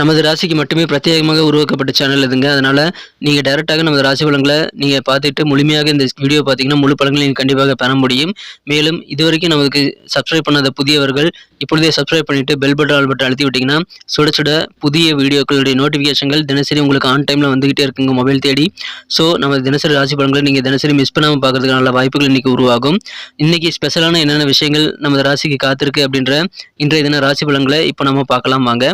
நமது ராசிக்கு மட்டுமே பிரத்யேகமாக உருவாக்கப்பட்ட சேனல் இதுங்க அதனால் நீங்கள் டைரெக்டாக நமது ராசி பலன்களை நீங்கள் பார்த்துட்டு முழுமையாக இந்த வீடியோ பார்த்தீங்கன்னா முழு பலன்களை நீங்கள் கண்டிப்பாக பெற முடியும். மேலும் இதுவரைக்கும் நமக்கு சப்ஸ்கிரைப் பண்ணாத புதியவர்கள் இப்பொழுதே சப்ஸ்கிரைப் பண்ணிவிட்டு பெல் பட்டன் ஆல் பட்டன் அழுத்தி விட்டிங்கன்னா சுட சுட புதிய வீடியோக்களுடைய நோட்டிஃபிகேஷன்கள் தினசரி உங்களுக்கு ஆன் டைமில் வந்துகிட்டே இருக்குங்க மொபைல் தேடி. ஸோ நம்ம தினசரி ராசி பலன்களை நீங்கள் தினசரி மிஸ் பண்ணாமல் பார்க்கறதுக்கு நல்ல வாய்ப்புகள் இன்றைக்கி உருவாகும். இன்றைக்கி ஸ்பெஷலான என்னென்ன விஷயங்கள் நமது ராசிக்கு காத்திருக்கு அப்படின்ற இன்றைய தின ராசி பலன்களை இப்போ நம்ம பார்க்கலாம் வாங்க.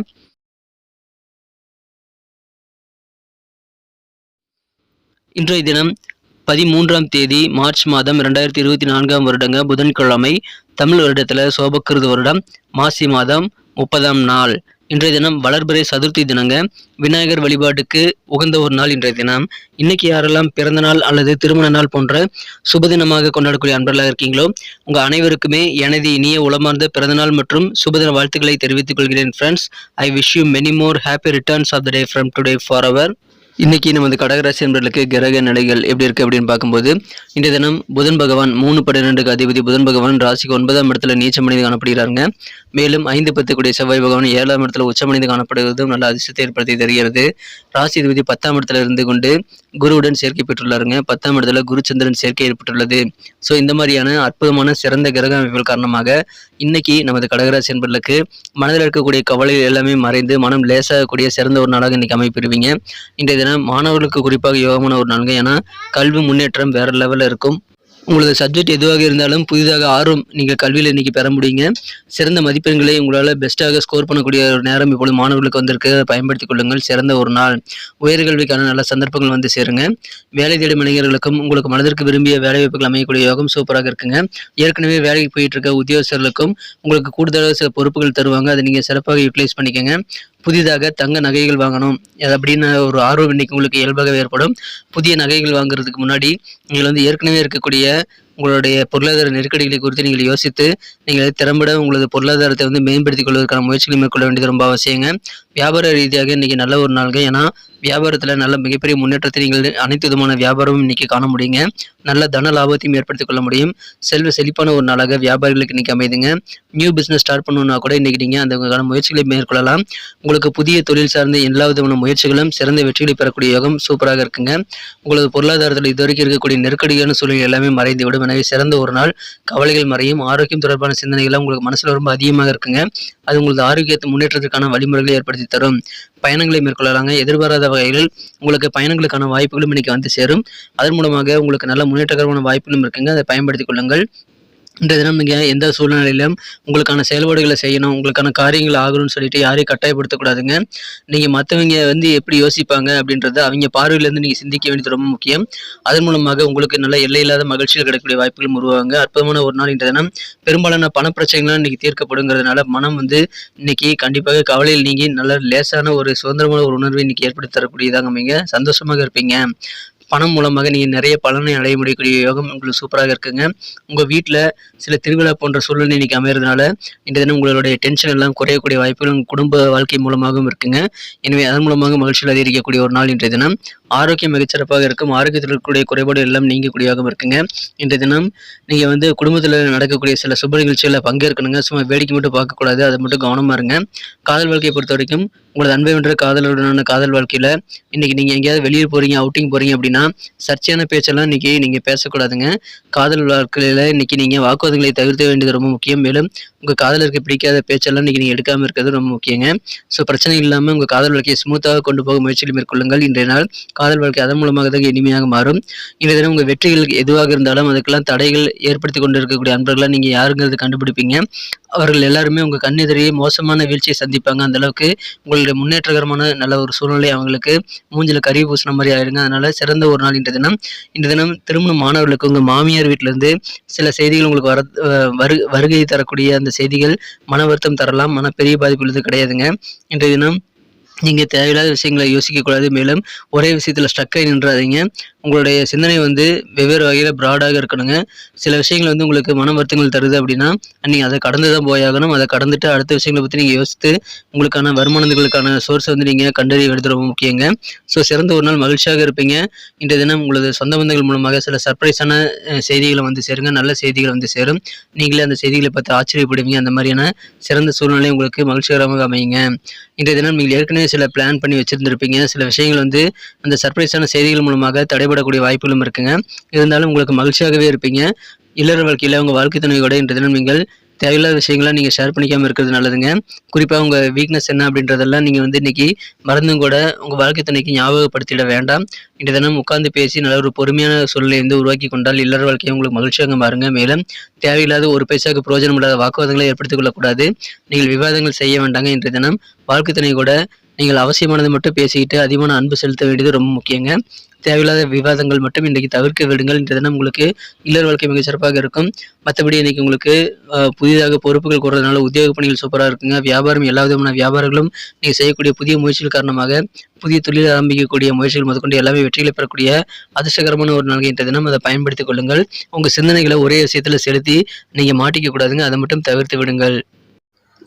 இன்றைய தினம் பதிமூன்றாம் தேதி மார்ச் மாதம் ரெண்டாயிரத்தி இருபத்தி நான்காம் வருடங்க புதன்கிழமை தமிழ் வருடத்தில் சோபக்கிருது வருடம் மாசி மாதம் முப்பதாம் நாள். இன்றைய தினம் வளர்பிறை சதுர்த்தி தினங்க. விநாயகர் வழிபாட்டுக்கு உகந்த ஒரு நாள் இன்றைய தினம். இன்னைக்கு யாரெல்லாம் பிறந்த நாள் அல்லது திருமண நாள் போன்ற சுபதினமாக கொண்டாடக்கூடிய அன்பர்களாக இருக்கீங்களோ உங்கள் அனைவருக்குமே எனது இனிய உளமார்ந்த பிறந்தநாள் மற்றும் சுபதின வாழ்த்துக்களை தெரிவித்துக் கொள்கிறேன் friends I wish you many more happy returns of the day from today for our இன்னைக்கு நமது கடகராசி என்பர்களுக்கு கிரக நிலைகள் எப்படி இருக்கு அப்படின்னு பார்க்கும்போது இன்றைய தினம் புதன் பகவான் மூணு பன்னிரெண்டுக்கு அதிபதி புதன் பகவான் ராசிக்கு ஒன்பதாம் இடத்துல நீச்சமடைந்து காணப்படுகிறாங்க மேலும் ஐந்து பத்து கூடிய செவ்வாய் பகவான் ஏழாம் இடத்துல உச்சமடைந்து காணப்படுவதும் நல்ல அதிர்ஷ்டத்தை ஏற்படுத்தி தருகிறது. ராசி அதிபதி பத்தாம் இடத்துல இருந்து கொண்டு குருவுடன் சேர்க்கை பெற்றுள்ளாருங்க. பத்தாம் இடத்துல குருச்சந்திரன் சேர்க்கை ஏற்பட்டுள்ளது. ஸோ இந்த மாதிரியான அற்புதமான சிறந்த கிரக அமைப்புகள் காரணமாக இன்னைக்கு நமது கடகராசி என்பர்களுக்கு மனதில் இருக்கக்கூடிய கவலைகள் எல்லாமே மறைந்து மனம் லேசாகக்கூடிய சிறந்த ஒரு நாளாக இன்னைக்கு அமைப்பிடுவீங்க இன்றைய தினம் மாணவர்களுக்கு குறிப்பாக யோகமான ஒரு நாளுங்க ஏன்னா கல்வி முன்னேற்றம் வேற லெவலில் இருக்கும். உங்களது சப்ஜெக்ட் எதுவாக இருந்தாலும் புதிதாக ஆர்வம் நீங்கள் கல்வியில் இன்றைக்கி பெற முடியுங்க. சிறந்த மதிப்பெண்களை உங்களால் பெஸ்ட்டாக ஸ்கோர் பண்ணக்கூடிய ஒரு நேரம் இப்பொழுது மாணவர்களுக்கு வந்திருக்கு. பயன்படுத்திக் கொள்ளுங்கள். சிறந்த ஒரு நாள். உயர்கல்விக்கான நல்ல சந்தர்ப்பங்கள் வந்து சேருங்க. வேலை தேடும் இளைஞர்களுக்கும் உங்களுக்கு மனதிற்கு விரும்பிய வேலை வாய்ப்புகள் அமையக்கூடிய யோகம் சூப்பராக இருக்குங்க. ஏற்கனவே வேலைக்கு போயிட்டு இருக்க உத்தியோகஸ்தர்களுக்கும் உங்களுக்கு கூடுதலாக சில பொறுப்புகள் தருவாங்க. அதை நீங்கள் சிறப்பாக யூட்டிலைஸ் பண்ணிக்கோங்க. புதிதாக தங்க நகைகள் வாங்கணும். அது அப்படின்னு ஒரு ஆர்வம் இன்னைக்கு உங்களுக்கு இயல்பாகவே ஏற்படும். புதிய நகைகள் வாங்குறதுக்கு முன்னாடி நீங்கள் வந்து ஏற்கனவே இருக்கக்கூடிய உங்களுடைய பொருளாதார நெருக்கடிகளை குறித்து நீங்கள் யோசித்து நீங்கள் திறம்பட உங்களது பொருளாதாரத்தை வந்து மேம்படுத்திக் கொள்வதற்கான முயற்சிகளை மேற்கொள்ள வேண்டியது ரொம்ப அவசியங்க. வியாபார ரீதியாக இன்னைக்கு நல்ல ஒரு நாள்கள் ஏன்னா வியாபாரத்தில் நல்ல மிகப்பெரிய முன்னேற்றத்தை நீங்கள் அனைத்து விதமான வியாபாரமும் இன்றைக்கி காண முடியுங்க. நல்ல தன லாபத்தையும் ஏற்படுத்திக் கொள்ள முடியும். செல்வ செழிப்பான ஒரு நாளாக வியாபாரிகளுக்கு இன்றைக்கி அமைதுங்க. நியூ பிஸ்னஸ் ஸ்டார்ட் பண்ணணும்னா கூட இன்னைக்கு நீங்கள் அந்த முயற்சிகளை மேற்கொள்ளலாம். உங்களுக்கு புதிய தொழில் சார்ந்த எல்லா விதமான முயற்சிகளும் சிறந்த வெற்றிகளை பெறக்கூடிய யோகம் சூப்பராக இருக்குங்க. உங்களது பொருளாதாரத்தில் இதுவரைக்கும் இருக்கக்கூடிய நெருக்கடியான சூழல் எல்லாமே மறைந்து எனவே சிறந்த ஒரு நாள். கவலைகள் மறையும். ஆரோக்கியம் தொடர்பான சிந்தனைகள்லாம் உங்களுக்கு மனசில் ரொம்ப அதிகமாக இருக்குங்க. அது உங்களது ஆரோக்கியத்தை முன்னேற்றத்திற்கான வழிமுறைகளை ஏற்படுத்தி தரும். பயணங்களை மேற்கொள்ளலாங்க. எதிர்பாராத வகையில் உங்களுக்கு பயணங்களுக்கான வாய்ப்புகளும் இன்னைக்கு வந்து சேரும். அதன் மூலமாக உங்களுக்கு நல்ல முன்னேற்றகரமான வாய்ப்புகளும் இருக்குங்க. அதை பயன்படுத்திக் கொள்ளுங்கள். இந்த தினம் நீங்கள் எந்த சூழ்நிலையிலும் உங்களுக்கான செயல்பாடுகளை செய்யணும் உங்களுக்கான காரியங்கள் ஆகணும்னு சொல்லிட்டு யாரையும் கட்டாயப்படுத்தக்கூடாதுங்க. நீங்கள் மற்றவங்க வந்து எப்படி யோசிப்பாங்க அப்படின்றத அவங்க பார்வையிலேருந்து நீங்கள் சிந்திக்க வேண்டியது ரொம்ப முக்கியம். அதன் மூலமாக உங்களுக்கு நல்ல எல்லையில்லாத மகிழ்ச்சியில் கிடைக்கக்கூடிய வாய்ப்புகளும் உருவாங்க அற்புதமான ஒரு நாள் இந்த தினம். பெரும்பாலான பண பிரச்சனைகளும் இன்றைக்கி தீர்க்கப்படுங்கிறதுனால மனம் வந்து இன்னைக்கு கண்டிப்பாக கவலையில் நீங்கி நல்ல லேசான ஒரு சுதந்திரமான ஒரு உணர்வை இன்னைக்கு ஏற்படுத்தி தரக்கூடியதாக அமைங்க சந்தோஷமாக இருப்பீங்க. பணம் மூலமாக நீங்கள் நிறைய பலனை அடைய முடியக்கூடிய யோகம் உங்களுக்கு சூப்பராக இருக்குங்க. உங்கள் வீட்டில் சில திருவிழா போன்ற சூழ்நிலை இன்றைக்கி அமைகிறதுனால இன்றைய தினம் உங்களுடைய டென்ஷன் எல்லாம் குறையக்கூடிய வாய்ப்புகள் உங்கள் குடும்ப வாழ்க்கை மூலமாகவும் இருக்குங்க. எனவே அதன் மூலமாக மகிழ்ச்சியில் அதிகரிக்கக்கூடிய ஒரு நாள் இன்றைய தினம். ஆரோக்கியம் மிகச்சிறப்பாக இருக்கும். ஆரோக்கியத்தில் இருக்கக்கூடிய குறைபாடு எல்லாம் நீங்கக்கூடியவாகவும் இருக்குங்க. இன்றைய தினம் நீங்கள் வந்து குடும்பத்தில் நடக்கக்கூடிய சில சுப நிகழ்ச்சிகளில் பங்கேற்கணுங்க. சும்மா வேடிக்கை மட்டும் பார்க்கக்கூடாது. அதை மட்டும் கவனமாக இருங்க. காதல் வாழ்க்கையை பொறுத்த வரைக்கும் உங்களது அன்பை வென்ற காதலுடனான காதல் வாழ்க்கையில் இன்றைக்கி நீங்கள் எங்கேயாவது வெளியே போகிறீங்க அவுட்டிங் போகிறீங்க அப்படின்னா சர்ச்சையான பேச்செல்லாம் இன்றைக்கி நீங்கள் பேசக்கூடாதுங்க. காதல் வாழ்க்கையில் இன்றைக்கி நீங்கள் வாக்குவாதங்களை தவிர்க்க வேண்டியது ரொம்ப முக்கியம். மேலும் உங்கள் காதலருக்கு பிடிக்காத பேச்செல்லாம் இன்றைக்கி நீங்கள் எடுக்காமல் இருக்கிறது ரொம்ப முக்கியங்க. ஸோ பிரச்சனை இல்லாமல் உங்கள் காதல் வாழ்க்கையை ஸ்மூத்தாக கொண்டு போக முயற்சியில் மேற்கொள்ளுங்கள். இன்றைய நாள் காதல் வாழ்க்கை அதன் மூலமாக தான் இனிமையாக மாறும். இன்றைய தினம் உங்கள் வெற்றிகள் எதுவாக இருந்தாலும் அதுக்கெல்லாம் தடைகள் ஏற்படுத்தி கொண்டு இருக்கக்கூடிய அன்பர்களாக நீங்கள் யாருங்கிறது கண்டுபிடிப்பீங்க. அவர்கள் எல்லாருமே உங்கள் கண்ணெதிரையே மோசமான வீழ்ச்சியை சந்திப்பாங்க. அந்த அளவுக்கு உங்களுடைய முன்னேற்றகரமான நல்ல ஒரு சூழ்நிலை அவங்களுக்கு மூஞ்சில் கறி பூசின மாதிரி ஆயிடுங்க அதனால் சிறந்த ஒரு நாள் இன்றைய தினம். இன்றைய தினம் திருமண மாணவர்களுக்கு உங்கள் மாமியார் வீட்டிலேருந்து சில செய்திகள் உங்களுக்கு வர வரு வருகை தரக்கூடிய அந்த செய்திகள் மன வருத்தம் தரலாம். மன பெரிய பாதிப்பு உள்ளது கிடையாதுங்க. இன்றைய தினம் நீங்கள் தேவையில்லாத விஷயங்களை யோசிக்கக்கூடாது. மேலும் ஒரே விஷயத்தில் ஸ்ட்ரக்காகி நின்றாதீங்க. உங்களுடைய சிந்தனை வந்து வெவ்வேறு வகையில் ப்ராடாக இருக்கணுங்க. சில விஷயங்கள் வந்து உங்களுக்கு மன வருத்தங்கள் தருது அப்படின்னா நீங்கள் அதை கடந்து தான் போயாகணும் அதை கடந்துட்டு அடுத்த விஷயங்களை பற்றி நீங்கள் யோசித்து உங்களுக்கான வருமானங்களுக்கான சோர்ஸை வந்து நீங்கள் கண்டறிய வேண்டியது ரொம்ப முக்கியங்க. ஸோ சிறந்த ஒரு நாள் மகிழ்ச்சியாக இருப்பீங்க. இன்றைய தினம் உங்களது சொந்த பந்தங்கள் மூலமாக சில சர்ப்ரைஸான செய்திகளை வந்து சேருங்க. நல்ல செய்திகள் வந்து சேரும். நீங்களே அந்த செய்திகளை பார்த்து ஆச்சரியப்படுவீங்க. அந்த மாதிரியான சிறந்த சூழ்நிலை உங்களுக்கு மகிழ்ச்சிகரமாக அமையுங்க. இன்றைய தினம் நீங்கள் ஏற்கனவே சில பிளான் பண்ணி வச்சுருந்துருப்பீங்க. சில விஷயங்கள் வந்து அந்த சர்ப்ரைஸான செய்திகள் மூலமாக ஏற்படக்கூடிய வாய்ப்புகளும் இருக்குங்க. இருந்தாலும் உங்களுக்கு மகிழ்ச்சியாகவே இருப்பீங்க. இல்லற வாழ்க்கையில் உங்கள் வாழ்க்கை துணையோட இன்றைய தினம் நீங்கள் தேவையில்லாத விஷயங்களை நீங்கள் ஷேர் பண்ணிக்காமல் இருக்கிறது நல்லதுங்க. குறிப்பாக உங்கள் வீக்னஸ் என்ன அப்படின்றதெல்லாம் நீங்கள் வந்து இன்னைக்கு மறந்தும் கூட உங்கள் வாழ்க்கை துணைக்கு ஞாபகப்படுத்திட வேண்டாம். இன்றைய தினம் உட்காந்து பேசி நல்ல ஒரு பொறுமையான சூழ்நிலை வந்து உருவாக்கி கொண்டால் இல்லற வாழ்க்கையை உங்களுக்கு மகிழ்ச்சியாக மாறுங்க. மேலும் தேவையில்லாத ஒரு பைசாவுக்கு பிரயோஜனம் இல்லாத வாக்குவாதங்களை ஏற்படுத்திக் கொள்ளக்கூடாது. நீங்கள் விவாதங்கள் செய்ய வேண்டாங்க இன்றைய தினம். வாழ்க்கை துணை கூட நீங்கள் அவசியமானதை மட்டும் பேசிக்கிட்டு அதிகமான அன்பு செலுத்த வேண்டியது ரொம்ப முக்கியங்க. தேவையில்லாத விவாதங்கள் மட்டும் இன்றைக்கு தவிர்க்க விடுங்கள். இன்றைய தினம் உங்களுக்கு இல்லற வாழ்க்கை மிக சிறப்பாக இருக்கும். மற்றபடி இன்னைக்கு உங்களுக்கு புதிதாக பொறுப்புகள் கூடுறதுனால உத்தியோக பணிகள் சூப்பராக இருக்குங்க. வியாபாரம் எல்லா விதமான வியாபாரங்களும் நீங்கள் செய்யக்கூடிய புதிய முயற்சிகள் காரணமாக புதிய தொழில் ஆரம்பிக்கக்கூடிய முயற்சிகள் முதற்கொண்டு எல்லாமே வெற்றிகளை பெறக்கூடிய அதிர்ஷ்டகரமான ஒரு நாள் இன்றைய தினம். அதை பயன்படுத்திக் கொள்ளுங்கள். உங்கள் சிந்தனைகளை ஒரே விஷயத்தில் செலுத்தி நீங்கள் மாட்டிக்க கூடாதுங்க. அதை மட்டும் தவிர்த்து விடுங்கள்.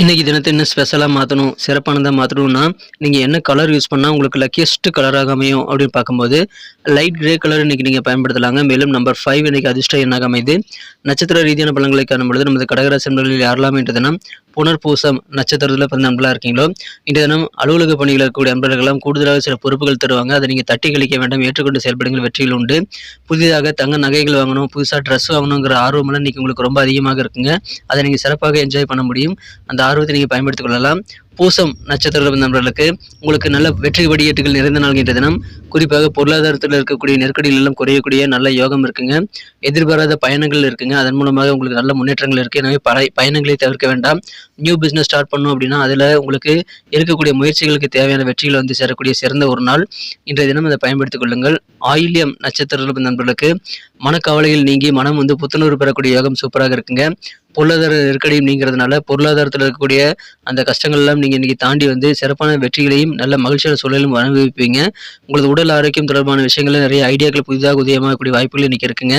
இன்றைக்கி தினத்தை என்ன ஸ்பெஷலாக மாற்றணும் சிறப்பானதாக மாற்றணும்னா நீங்கள் என்ன கலர் யூஸ் பண்ணால் உங்களுக்கு லக்கியஸ்ட் கலராக அமையும் அப்படின்னு பார்க்கும்போது லைட் கிரே கலர் இன்னைக்கு நீங்கள் பயன்படுத்தலாங்க. மேலும் நம்பர் ஃபைவ் இன்றைக்கி அதிர்ஷ்ட எண்ணாக அமைது? நட்சத்திர ரீதியான பலன்களை காணும்பொழுது நமது கடகராசி நண்பர்களில் யாரெல்லாம் இன்று புனர்பூசம் நட்சத்திரத்தில் பிறந்த நண்பர்களாக இருக்கீங்களோ? இன்றைய தினம் அலுவலக பணிகள் இருக்கக்கூடிய நண்பர்களெல்லாம் கூடுதலாக சில பொறுப்புகள் தருவாங்க. அதை நீங்கள் தட்டி கழிக்க வேண்டாம். ஏற்றுக்கொண்டு செயல்படுங்கள். வெற்றிகள் உண்டு. புதிதாக தங்க நகைகள் வாங்கணும் புதுசாக ட்ரெஸ் வாங்கணுங்கிற ஆர்வமெல்லாம் இன்னைக்கு உங்களுக்கு ரொம்ப அதிகமாக இருக்குங்க. அதை நீங்கள் சிறப்பாக என்ஜாய் பண்ண முடியும். அந்த ஆர்வத்தை நீங்கள் பயன்படுத்திக் கொள்ளலாம். பூசம் நட்சத்திர நண்பர்களுக்கு உங்களுக்கு நல்ல வெற்றி படியேட்டுகள் நிறைந்த நாள் என்ற தினம் குறிப்பாக பொருளாதாரத்தில் இருக்கக்கூடிய நெருக்கடிகள் எல்லாம் குறையக்கூடிய நல்ல யோகம் இருக்குங்க. எதிர்பாராத பயணங்கள் இருக்குங்க. அதன் மூலமாக உங்களுக்கு நல்ல முன்னேற்றங்கள் இருக்குது எனவே பய பயணங்களை தவிர்க்க வேண்டாம். நியூ பிஸ்னஸ் ஸ்டார்ட் பண்ணோம் அப்படின்னா அதில் உங்களுக்கு இருக்கக்கூடிய முயற்சிகளுக்கு தேவையான வெற்றிகள் வந்து சேரக்கூடிய சிறந்த ஒரு நாள். இன்றைய தினம் அதை பயன்படுத்திக் கொள்ளுங்கள். ஆயில்யம் நட்சத்திர நண்பர்களுக்கு மனக்கவலைகள் நீங்கி மனம் வந்து புத்துணர்வு பெறக்கூடிய யோகம் சூப்பராக இருக்குங்க. பொருளாதார நெருக்கடியும் நீங்கிறதுனால பொருளாதாரத்தில் இருக்கக்கூடிய அந்த கஷ்டங்கள் எல்லாம் நீங்கள் இன்னைக்கு தாண்டி வந்து சிறப்பான வெற்றிகளையும் நல்ல மகிழ்ச்சியான சூழலும் அனுபவிப்பீங்க. உங்களது உடல் ஆரோக்கியம் தொடர்பான விஷயங்கள்ல நிறைய ஐடியாக்கள் புதிதாக உதயமாகக்கூடிய வாய்ப்புகள் இன்னைக்கு இருக்குங்க.